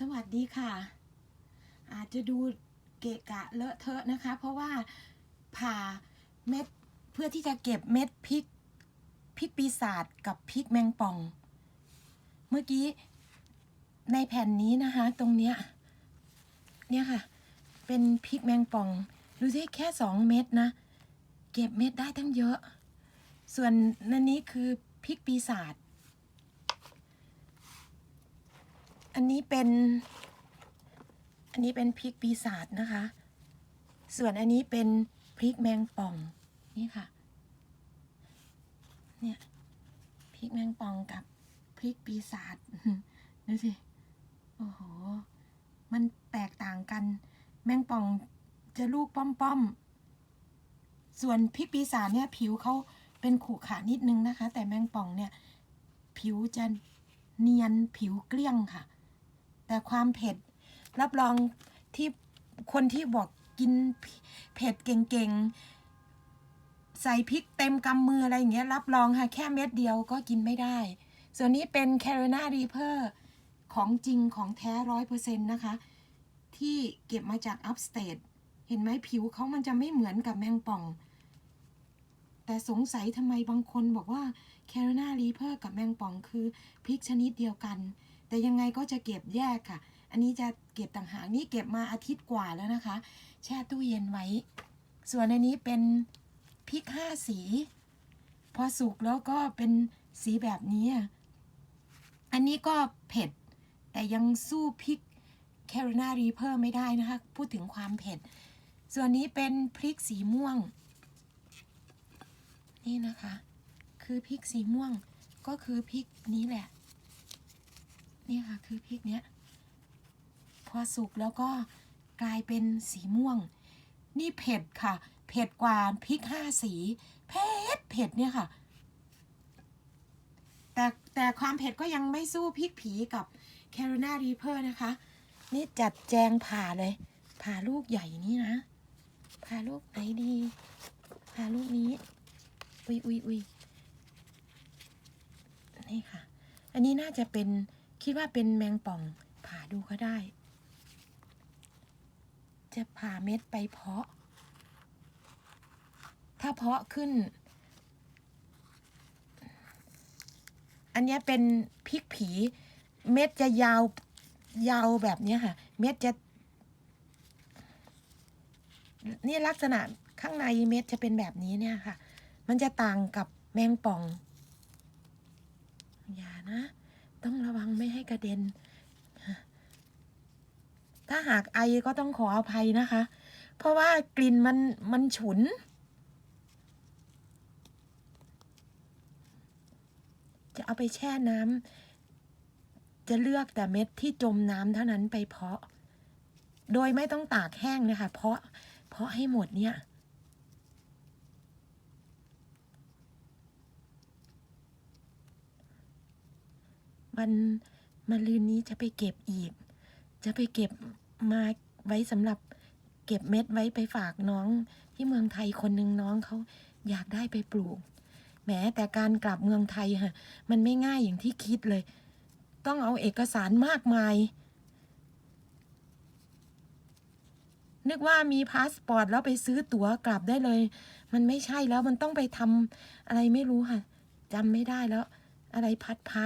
สวัสดีค่ะ อาจจะดูเกะกะเลอะเทอะนะคะ เพราะว่าผ่าเม็ดเพื่อที่จะเก็บเม็ดพริกพริกปีศาจกับพริกแมงป่อง เมื่อกี้ในแผ่นนี้นะคะ ตรงเนี้ยเนี่ยค่ะ เป็นพริกแมงป่อง ดูสิแค่สองเม็ดนะ เก็บเม็ดได้ตั้งเยอะ ส่วนนันนี้คือพริกปีศาจ อันนี้เป็น อันนี้เป็นพริกปีศาจนะคะ ส่วนอันนี้เป็นพริกแมงป่องนี่ค่ะ เนี่ยพริกแมงป่องกับพริกปีศาจดูสิ โอ้โห มันแตกต่างกัน แมงป่องจะลูกป้อมๆ ส่วนพริกปีศาจเนี่ยผิวเขาเป็นขรุขระนิดนึงนะคะ แต่แมงป่องเนี่ย ผิวจะเนียนผิวเกลี้ยงค่ะ แต่ความเผ็ด รับรองที่คนที่บอกกินเผ็ดเก่งๆ ใส่พริกเต็มกำมืออะไรอย่างเงี้ย รับรองค่ะแค่เม็ดเดียวก็กินไม่ได้ ส่วนนี้เป็น Carolina Reaper ของจริงของแท้ร้อยเปอร์เซ็นต์นะคะ ที่เก็บมาจาก upstate เห็นไหมผิวเขามันจะไม่เหมือนกับแมงป่อง แต่สงสัยทำไมบางคนบอกว่า Carolina Reaper กับแมงป่องคือพริกชนิดเดียวกัน แต่ยังไงก็จะเก็บแยกค่ะ อันนี้จะเก็บต่างหากนี่เก็บมาอาทิตย์กว่าแล้วนะคะ แช่ตู้เย็นไว้ ส่วนอันนี้เป็นพริกห้าสี พอสุกแล้วก็เป็นสีแบบนี้ อันนี้ก็เผ็ด แต่ยังสู้พริก Carolina Reaper ไม่ได้นะคะ พูดถึงความเผ็ด ส่วนนี้เป็นพริกสีม่วง นี่นะคะ คือพริกสีม่วงก็คือพริกนี้แหละ นี่ค่ะคือพริกเนี้ย พอสุกแล้วก็กลายเป็นสีม่วง นี่เผ็ดค่ะ เผ็ดกว่าพริกห้าสี เผ็ดเผ็ดเนี่ยค่ะ แต่แต่ความเผ็ดก็ยังไม่สู้พริกผีกับ Carolina Reaper นะคะ นี่จัดแจงผ่าเลย ผ่าลูกใหญ่นี่นะ ผ่าลูกไหนดี ผ่าลูกนี้ อุ้ยอุ้ยอุ้ยนี่ค่ะ อันนี้น่าจะเป็น คิดว่าเป็นแมงป่องผ่าดูก็ได้ จะผ่าเม็ดไปเพาะ ถ้าเพาะขึ้น อันนี้เป็นพริกผี เม็ดจะยาวยาวแบบนี้ค่ะ เม็ดจะ นี่ลักษณะข้างในเม็ดจะเป็นแบบนี้เนี่ยค่ะ มันจะต่างกับแมงป่อง อย่านะ ต้องระวังไม่ให้ กระเด็น ถ้าหากไอก็ต้องขออภัยนะคะ เพราะว่ากลิ่นมันมันฉุน จะเอาไปแช่น้ำจะเลือกแต่เม็ดที่จมน้ำเท่านั้นไปเพาะ โดยไม่ต้องตากแห้งนะคะ เพาะเพาะให้หมดเนี่ยวัน มาลืนนี้จะไปเก็บอีก จะไปเก็บมาไว้สำหรับเก็บเม็ดไว้ไปฝากน้องที่เมืองไทยคนหนึ่งน้องเขาอยากได้ไปปลูกแหมแต่การกลับเมืองไทยฮะมันไม่ง่ายอย่างที่คิดเลย ต้องเอาเอกสารมากมาย นึกว่ามีพาสปอร์ตแล้วไปซื้อตั๋วกลับได้เลย มันไม่ใช่แล้วมันต้องไปทำอะไรไม่รู้ค่ะจำไม่ได้แล้ว อะไรพัดพัด